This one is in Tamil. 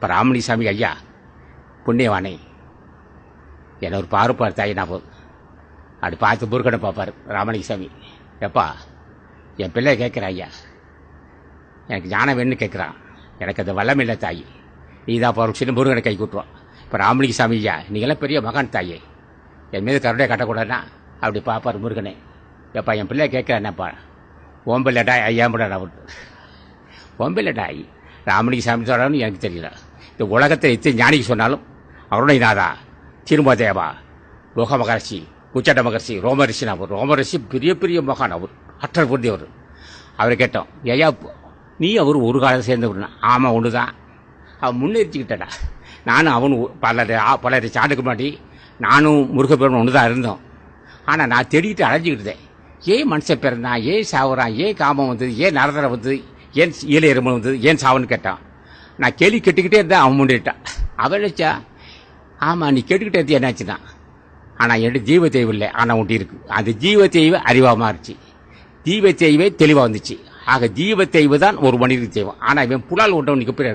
இப்போ ராமலிசாமி ஐயா புண்ணியவானை. என்னை ஒரு பார்ப்பார் நான் போதும் அப்படி பார்த்து முருகனை பார்ப்பார் ராமலிங்கசாமி. எப்பா என் பிள்ளை கேட்குற ஐயா. எனக்கு ஞானம் வேணும்னு கேட்குறான் எனக்கு அது வல்லம் இல்லை தாயி. நீ தான் போகிற சின்ன முருகனை கை கூட்டுவான். இப்போ ராமலிங்கசாமி ஐயா நீங்களாம் பெரிய மகான் தாயே. என் மீது கருணையை கட்டக்கூடாதுன்னா அப்படி பார்ப்பார் முருகனை. எப்பா என் பிள்ளை கேட்குறேன்னப்பா ஓம்பில்லடா ஐயா முடியாது ஓம்பில்லடா ராமலிங்கசாமி சொல்கிறான்னு எனக்கு தெரியல. இந்த உலகத்தை எத்தனை ஞானிக்கு சொன்னாலும் அவருடைய நாதா திருமதேவா லோக மகர்ஷி உச்சட்ட மகர்ஷி ரோமரிஷின் அவர் ரோமரிஷி பெரிய பெரிய மகான் அவர் அற்றல் புரிந்தவர் அவரை கேட்டோம் ஐயா நீ அவர் ஒரு காலம் சேர்ந்தவர் ஆமாம் ஒன்று தான் அவன் முன்னேறிச்சுக்கிட்டடா. நானும் அவனும் பல பல சாண்டுக்கு முன்னாடி நானும் முருகப்பெருமன் ஒன்று தான் இருந்தோம். ஆனால் நான் தேடிக்கிட்டு அலைஞ்சிக்கிட்டேன். ஏன் மனுஷன் பிறந்தான்? ஏன் சாவுறான்? ஏன் காமம் வந்தது? ஏன் நரதரை வந்தது? ஏன் ஈழ எருமன் வந்தது? ஏன் சாவுன்னு கேட்டான். நான் கேள்வி கேட்டுக்கிட்டே இருந்தேன் அவன் முன்னிட்டான். அவன் நினச்சா ஆமாம் நீ கேட்டுக்கிட்டே இருந்து தான்? ஆனால் என்கிட்ட ஜீவ தெய்வம் இல்லை ஆனால் ஒன்று இருக்கு. அந்த ஜீவ தெய்வ அறிவாக மாறிச்சு. ஜீவ தெய்வே தெளிவாக வந்துச்சு. ஆக ஜீவ தெய்வ தான் ஒரு மனிதனுக்கு தெய்வம் ஆனால் இவன் புலால் ஒன்றவன் நிற்க போய்